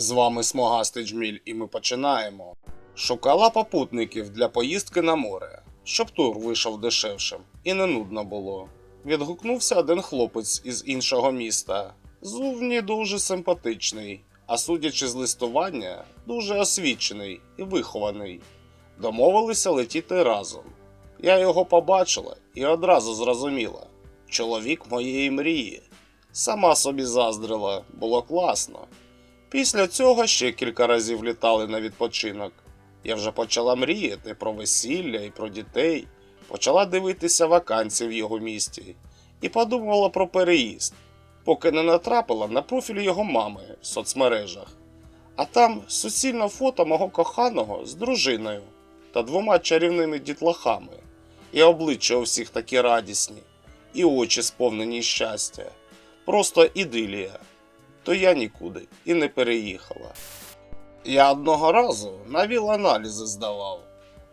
З вами Смогастий Джміль, і ми починаємо. Шукала попутників для поїздки на море, щоб тур вийшов дешевшим і не нудно було. Відгукнувся один хлопець із іншого міста. Зовні дуже симпатичний, а судячи з листування, дуже освічений і вихований. Домовилися летіти разом. Я його побачила і одразу зрозуміла: чоловік моєї мрії. Сама собі заздрила, було класно. Після цього ще кілька разів літали на відпочинок. Я вже почала мріяти про весілля і про дітей, почала дивитися вакансії в його місті і подумала про переїзд, поки не натрапила на профіль його мами в соцмережах. А там суцільне фото мого коханого з дружиною та двома чарівними дітлахами, і обличчя у всіх такі радісні, і очі сповнені щастя. Просто ідилія то я нікуди і не переїхала. Я одного разу на ВІЛ-аналізи здавав.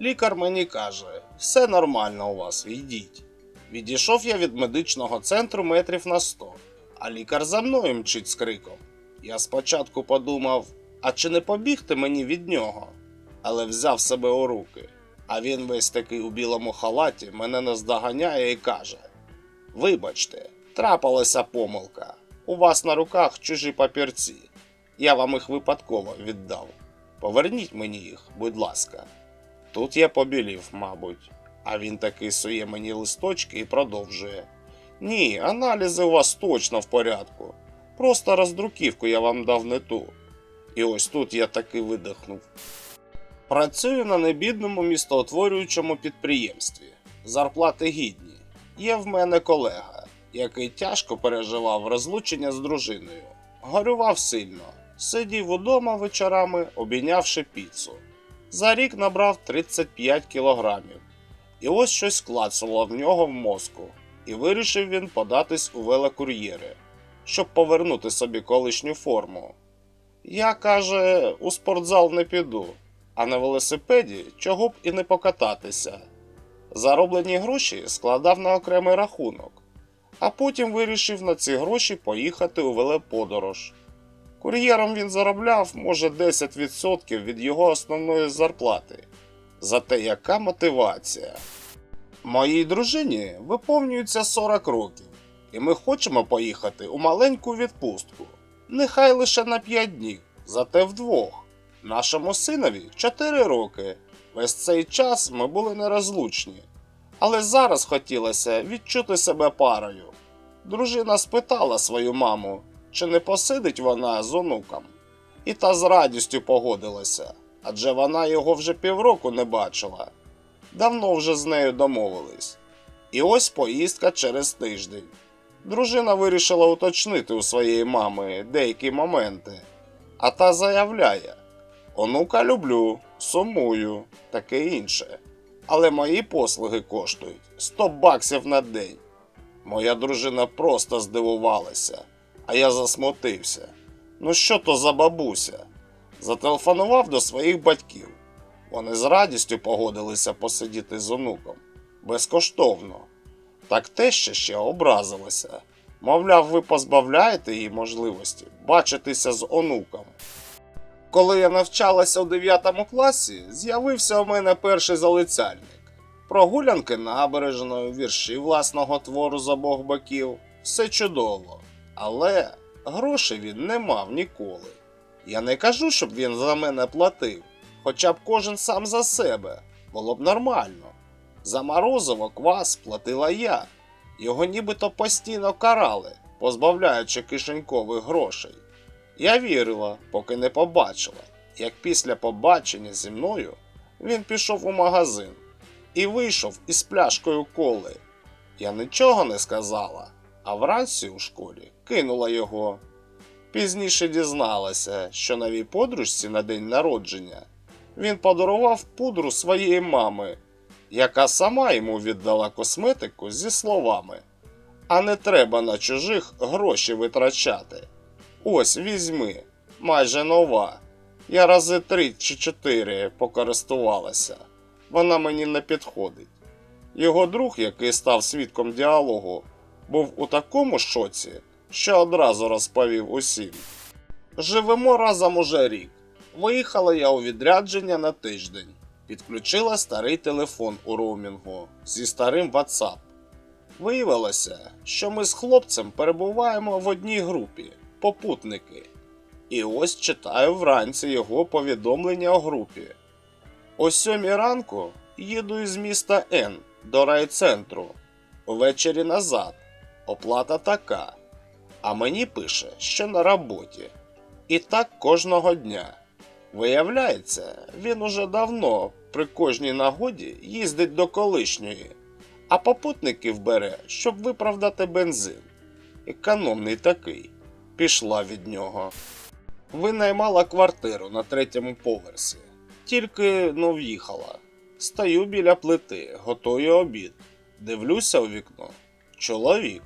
Лікар мені каже, все нормально у вас, йдіть. Відійшов я від медичного центру метрів на 100, а лікар за мною мчить з криком. Я спочатку подумав, а чи не побігти мені від нього? Але взяв себе у руки. А він весь такий у білому халаті мене наздоганяє і каже: Вибачте, трапилася помилка. У вас на руках чужі папірці. Я вам їх випадково віддав. Поверніть мені їх, будь ласка. Тут я побілів, мабуть, а він таки сує мені листочки і продовжує. Ні, аналізи у вас точно в порядку. Просто роздруківку я вам дав не ту. І ось тут я таки видихнув. Працюю на небідному містоутворюючому підприємстві. Зарплати гідні. Є в мене колега, який тяжко переживав розлучення з дружиною. Горював сильно, сидів удома вечорами, обійнявши піцу. За рік набрав 35 кілограмів. І ось щось клацало в нього в мозку, і вирішив він податись у велокур'єри, щоб повернути собі колишню форму. Я, каже, у спортзал не піду, а на велосипеді чого б і не покататися. Зароблені гроші складав на окремий рахунок, а потім вирішив на ці гроші поїхати у велоподорож. Кур'єром він заробляв, може, 10% від його основної зарплати. Зате яка мотивація? Моїй дружині виповнюється 40 років, і ми хочемо поїхати у маленьку відпустку. Нехай лише на 5 днів, зате вдвох. Нашому синові 4 роки. Весь цей час ми були нерозлучні. Але зараз хотілося відчути себе парою. Дружина спитала свою маму, чи не посидить вона з онуком. І та з радістю погодилася, адже вона його вже півроку не бачила. Давно вже з нею домовились. І ось поїздка через тиждень. Дружина вирішила уточнити у своєї мами деякі моменти, а та заявляє: онука люблю, сумую, таке інше. Але мої послуги коштують 100 баксів на день. Моя дружина просто здивувалася, а я засмутився. Ну що то за бабуся? Зателефонував до своїх батьків. Вони з радістю погодилися посидіти з онуком безкоштовно. Так теща ще образилася. Мовляв, ви позбавляєте її можливості бачитися з онуком. Коли я навчалася у 9 класі, з'явився у мене перший залицяльник. Прогулянки набережною, вірші власного твору з обох боків все чудово. Але грошей він не мав ніколи. Я не кажу, щоб він за мене платив, хоча б кожен сам за себе, було б нормально. За морозиво квас платила я. Його нібито постійно карали, позбавляючи кишенькових грошей. Я вірила, поки не побачила, як після побачення зі мною він пішов у магазин і вийшов із пляшкою коли. Я нічого не сказала, а вранці у школі кинула його. Пізніше дізналася, що новій подружці на день народження він подарував пудру своєї мами, яка сама йому віддала косметику зі словами: А не треба на чужих гроші витрачати. Ось візьми, майже нова. Я рази три чи чотири покористувалася. Вона мені не підходить. Його друг, який став свідком діалогу, був у такому шоці, що одразу розповів усім. Живемо разом уже рік. Виїхала я у відрядження на тиждень. Підключила старий телефон у роумінгу зі старим WhatsApp. Виявилося, що ми з хлопцем перебуваємо в одній групі попутники. І ось читаю вранці його повідомлення у групі. О сьомій ранку їду із міста Н до райцентру. Ввечері назад. Оплата така. А мені пише, що на роботі. І так кожного дня. Виявляється, він уже давно при кожній нагоді їздить до колишньої, а попутників бере, щоб виправдати бензин. Економний такий. Пішла від нього. Винаймала квартиру на третьому поверсі. Тільки ну в'їхала. Стою біля плити, готую обід. Дивлюся у вікно. Чоловік.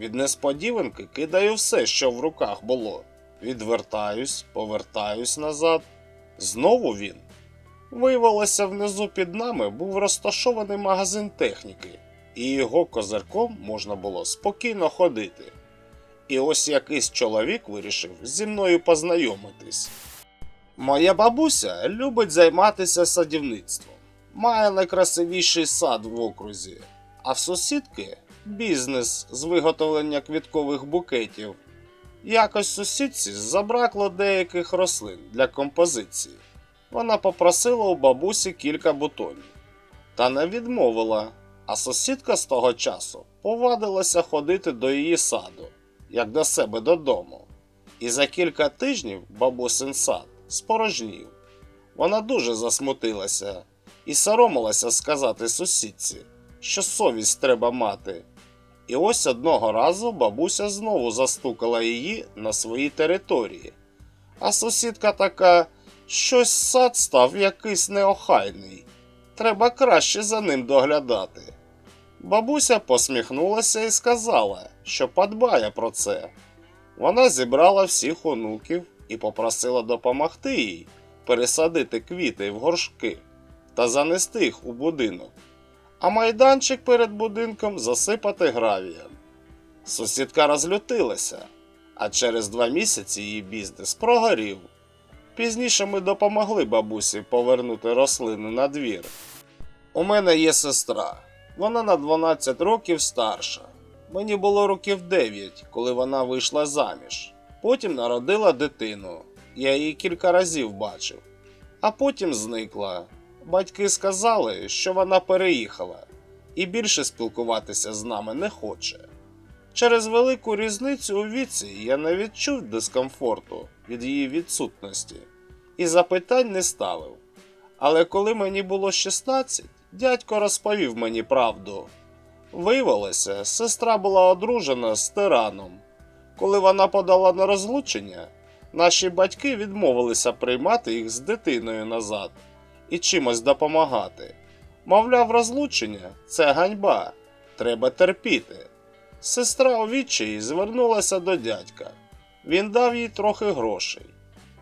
Від несподіванки кидаю все, що в руках було. Відвертаюсь, повертаюсь назад. Знову він. Виявилося, внизу під нами був розташований магазин техніки, і його козирком можна було спокійно ходити. І ось якийсь чоловік вирішив зі мною познайомитись. Моя бабуся любить займатися садівництвом, має найкрасивіший сад в окрузі, а в сусідки бізнес з виготовлення квіткових букетів. Якось сусідці забракло деяких рослин для композиції. Вона попросила у бабусі кілька бутонів. Та не відмовила, а сусідка з того часу повадилася ходити до її саду, як до себе додому. І за кілька тижнів бабусин сад спорожнів. Вона дуже засмутилася і соромилася сказати сусідці, що совість треба мати. І ось одного разу бабуся знову застукала її на своїй території. А сусідка така, щось сад став якийсь неохайний. Треба краще за ним доглядати. Бабуся посміхнулася і сказала, що подбає про це. Вона зібрала всіх онуків і попросила допомогти їй пересадити квіти в горшки та занести їх у будинок а майданчик перед будинком засипати гравієм. Сусідка розлютилася, а через два місяці її бізнес прогорів. Пізніше ми допомогли бабусі повернути рослини на двір. У мене є сестра, вона на 12 років старша. Мені було років 9, коли вона вийшла заміж. Потім народила дитину. Я її кілька разів бачив, а потім зникла. Батьки сказали, що вона переїхала і більше спілкуватися з нами не хоче. Через велику різницю у віці я не відчув дискомфорту від її відсутності і запитань не ставив. Але коли мені було 16, дядько розповів мені правду. Виявилося, сестра була одружена з тираном. Коли вона подала на розлучення, наші батьки відмовилися приймати їх з дитиною назад і чимось допомагати. Мовляв, розлучення це ганьба, треба терпіти. Сестра у відчаї звернулася до дядька. Він дав їй трохи грошей.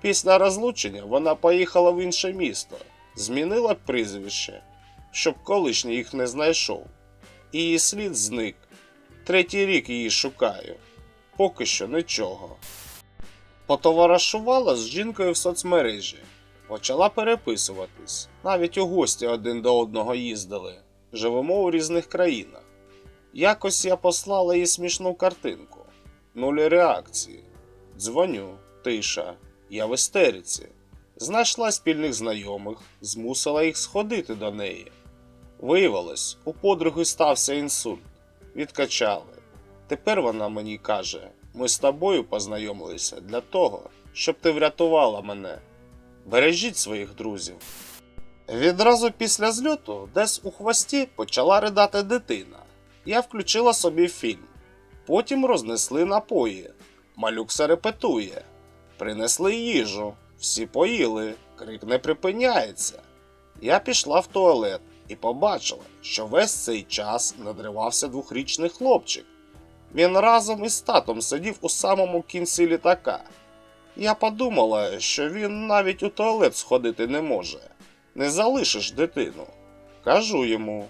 Після розлучення вона поїхала в інше місто, змінила прізвище, щоб колишній їх не знайшов. І її слід зник. Третій рік її шукаю. Поки що нічого. Потоваришувала з жінкою в соцмережі. Почала переписуватись. Навіть у гості один до одного їздили. Живемо у різних країнах. Якось я послала їй смішну картинку. Нулі реакції. Дзвоню, тиша, я в істериці. Знайшла спільних знайомих, змусила їх сходити до неї. Виявилось, у подруги стався інсульт. Відкачали. Тепер вона мені каже: ми з тобою познайомилися для того, щоб ти врятувала мене. Бережіть своїх друзів. Відразу після зльоту, десь у хвості почала ридати дитина. Я включила собі фільм. Потім рознесли напої. Малюк репетує. Принесли їжу. Всі поїли. Крик не припиняється. Я пішла в туалет і побачила, що весь цей час надривався двохрічний хлопчик. Він разом із татом сидів у самому кінці літака. Я подумала, що він навіть у туалет сходити не може. Не залишиш дитину. Кажу йому: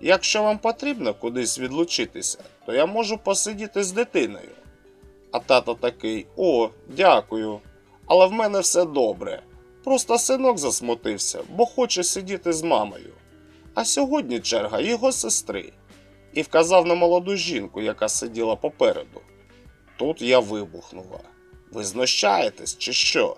якщо вам потрібно кудись відлучитися, то я можу посидіти з дитиною. А тато такий: О, дякую. Але в мене все добре. Просто синок засмутився, бо хоче сидіти з мамою. А сьогодні черга його сестри. І вказав на молоду жінку, яка сиділа попереду. Тут я вибухнула. Ви знущаєтесь чи що?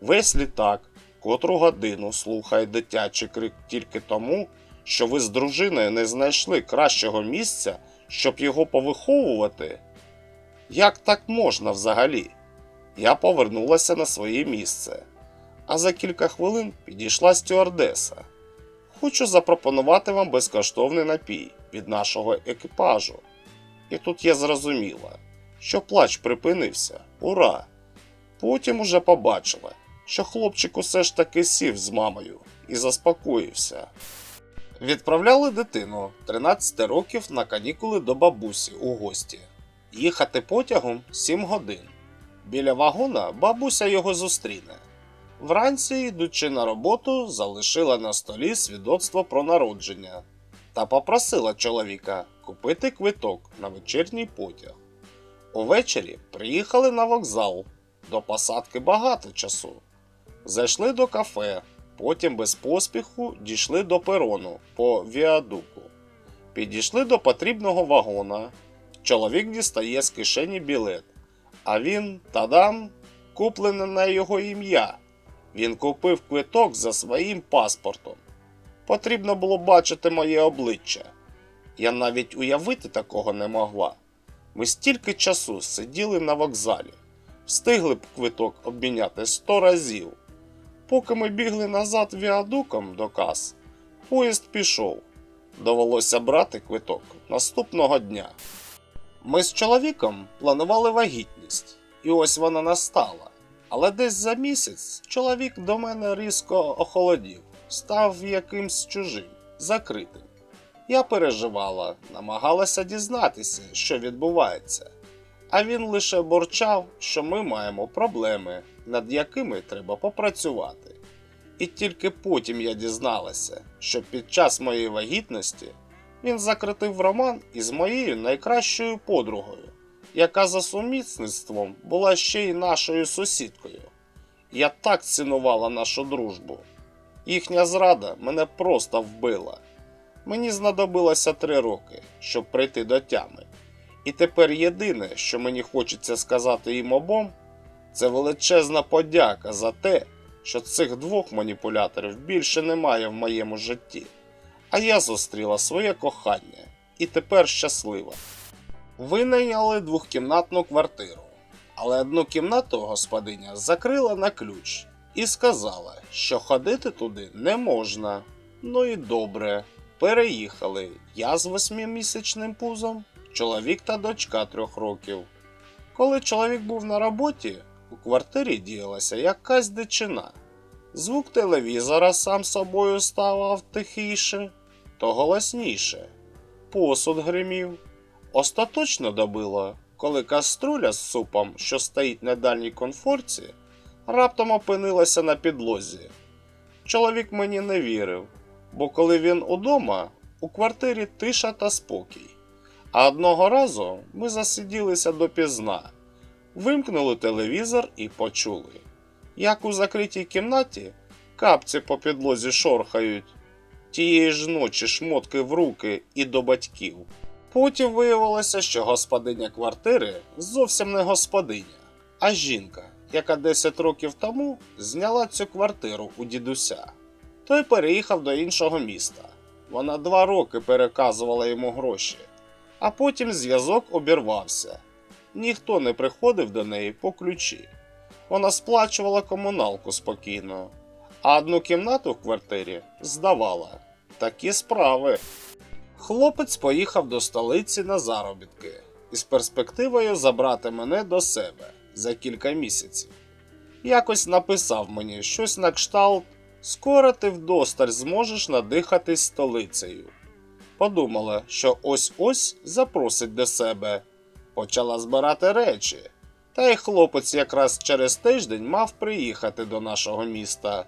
Весь літак, котру годину слухає дитячий крик тільки тому, що ви з дружиною не знайшли кращого місця, щоб його повиховувати? Як так можна взагалі? Я повернулася на своє місце, а за кілька хвилин підійшла стюардеса. Хочу запропонувати вам безкоштовний напій від нашого екіпажу. І тут я зрозуміла, що плач припинився. Ура! Потім уже побачила, що хлопчик усе ж таки сів з мамою і заспокоївся. Відправляли дитину 13 років на канікули до бабусі у гості. Їхати потягом 7 годин. Біля вагона бабуся його зустріне. Вранці, йдучи на роботу, залишила на столі свідоцтво про народження та попросила чоловіка купити квиток на вечірній потяг. Увечері приїхали на вокзал. До посадки багато часу. Зайшли до кафе, потім без поспіху дійшли до перону по віадуку. Підійшли до потрібного вагона. Чоловік дістає з кишені білет, а він тадам, куплений на його ім'я. Він купив квиток за своїм паспортом. Потрібно було бачити моє обличчя. Я навіть уявити такого не могла. Ми стільки часу сиділи на вокзалі, встигли б квиток обміняти сто разів. Поки ми бігли назад віадуком до кас, поїзд пішов. Довелося брати квиток наступного дня. Ми з чоловіком планували вагітність, і ось вона настала. Але десь за місяць чоловік до мене різко охолодів, став якимсь чужим, закритим. Я переживала, намагалася дізнатися, що відбувається. А він лише борчав, що ми маємо проблеми, над якими треба попрацювати. І тільки потім я дізналася, що під час моєї вагітності він закритив роман із моєю найкращою подругою, яка за сумісництвом була ще й нашою сусідкою. Я так цінувала нашу дружбу. Їхня зрада мене просто вбила. Мені знадобилося три роки, щоб прийти до тями. І тепер єдине, що мені хочеться сказати їм обом, це величезна подяка за те, що цих двох маніпуляторів більше немає в моєму житті. А я зустріла своє кохання і тепер щаслива. Винайняли двохкімнатну квартиру, але одну кімнату господиня закрила на ключ і сказала, що ходити туди не можна. Ну і добре. Переїхали я з восьмимісячним пузом, чоловік та дочка трьох років. Коли чоловік був на роботі, у квартирі діялася якась дичина. Звук телевізора сам собою ставав тихіше, то голосніше. Посуд гримів. Остаточно добило, коли каструля з супом, що стоїть на дальній конфорці, раптом опинилася на підлозі. Чоловік мені не вірив, бо коли він удома, у квартирі тиша та спокій. А одного разу ми засиділися допізна, вимкнули телевізор і почули, як у закритій кімнаті капці по підлозі шорхають, тієї ж ночі шмотки в руки і до батьків. Потім виявилося, що господиня квартири зовсім не господиня, а жінка, яка 10 років тому зняла цю квартиру у дідуся. Той переїхав до іншого міста. Вона два роки переказувала йому гроші, а потім зв'язок обірвався. Ніхто не приходив до неї по ключі. Вона сплачувала комуналку спокійно, а одну кімнату в квартирі здавала. Такі справи. Хлопець поїхав до столиці на заробітки із перспективою забрати мене до себе за кілька місяців. Якось написав мені щось на кшталт Скоро ти вдосталь зможеш надихатись столицею. Подумала, що ось ось запросить до себе. Почала збирати речі. Та й хлопець якраз через тиждень мав приїхати до нашого міста.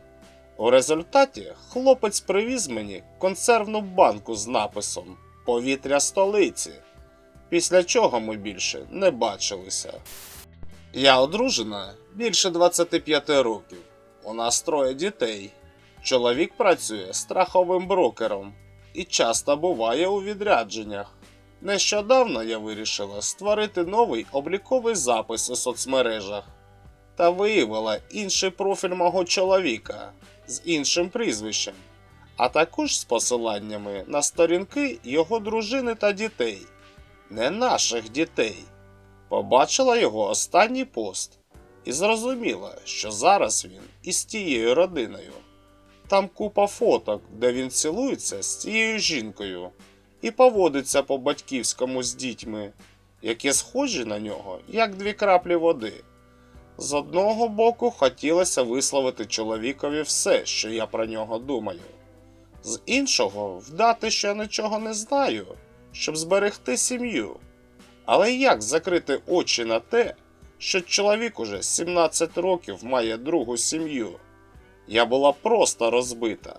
У результаті хлопець привіз мені консервну банку з написом Повітря столиці, після чого ми більше не бачилися. Я одружена більше 25 років. У нас троє дітей. Чоловік працює страховим брокером і часто буває у відрядженнях. Нещодавно я вирішила створити новий обліковий запис у соцмережах та виявила інший профіль мого чоловіка з іншим прізвищем, а також з посиланнями на сторінки його дружини та дітей, не наших дітей. Побачила його останній пост і зрозуміла, що зараз він із тією родиною. Там купа фоток, де він цілується з цією жінкою і поводиться по батьківському з дітьми, які схожі на нього, як дві краплі води. З одного боку, хотілося висловити чоловікові все, що я про нього думаю. З іншого, вдати, що я нічого не знаю, щоб зберегти сім'ю. Але як закрити очі на те, що чоловік уже 17 років має другу сім'ю? Я була просто розбита.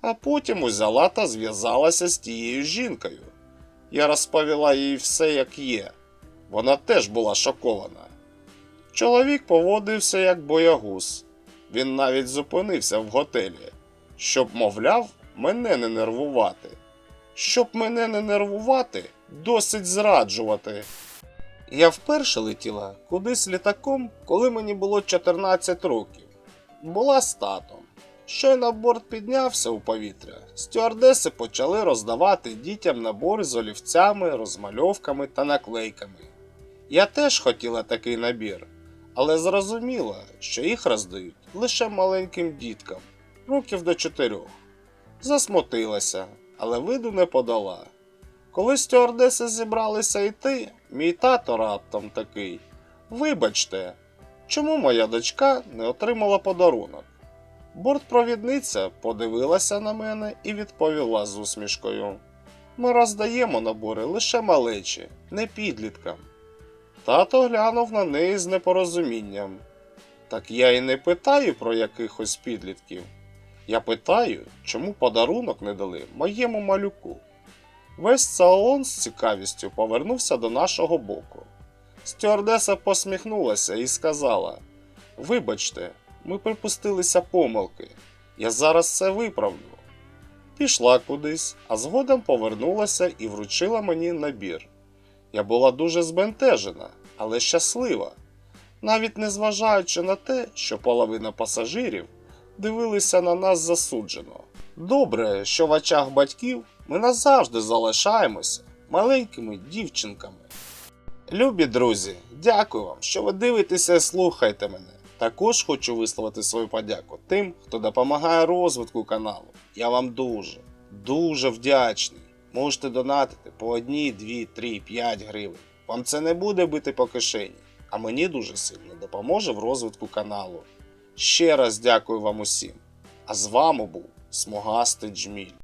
А потім узяла та зв'язалася з тією жінкою. Я розповіла їй все, як є. Вона теж була шокована. Чоловік поводився як боягуз. Він навіть зупинився в готелі, щоб, мовляв, мене не нервувати. Щоб мене не нервувати, досить зраджувати. Я вперше летіла кудись літаком, коли мені було 14 років. Була з татом. Щойно борт піднявся у повітря, стюардеси почали роздавати дітям набори з олівцями, розмальовками та наклейками. Я теж хотіла такий набір, але зрозуміла, що їх роздають лише маленьким діткам, років до чотирьох. Засмутилася, але виду не подала. Коли стюардеси зібралися йти, мій тато раптом такий: Вибачте, чому моя дочка не отримала подарунок? Бортпровідниця подивилася на мене і відповіла з усмішкою: Ми роздаємо набори лише малечі, не підліткам. Тато глянув на неї з непорозумінням. Так я і не питаю про якихось підлітків. Я питаю, чому подарунок не дали моєму малюку. Весь салон з цікавістю повернувся до нашого боку. Стюардеса посміхнулася і сказала: Вибачте, ми припустилися помилки. Я зараз це виправлю. Пішла кудись, а згодом повернулася і вручила мені набір. Я була дуже збентежена, але щаслива, навіть не зважаючи на те, що половина пасажирів дивилися на нас засуджено. Добре, що в очах батьків ми назавжди залишаємося маленькими дівчинками. Любі друзі, дякую вам, що ви дивитеся і слухаєте мене. Також хочу висловити свою подяку тим, хто допомагає розвитку каналу. Я вам дуже, дуже вдячний. Можете донатити по 1, 2, 3, 5 гривень. Вам це не буде бити по кишені, а мені дуже сильно допоможе в розвитку каналу. Ще раз дякую вам усім. А з вами був Смугастий Джміль.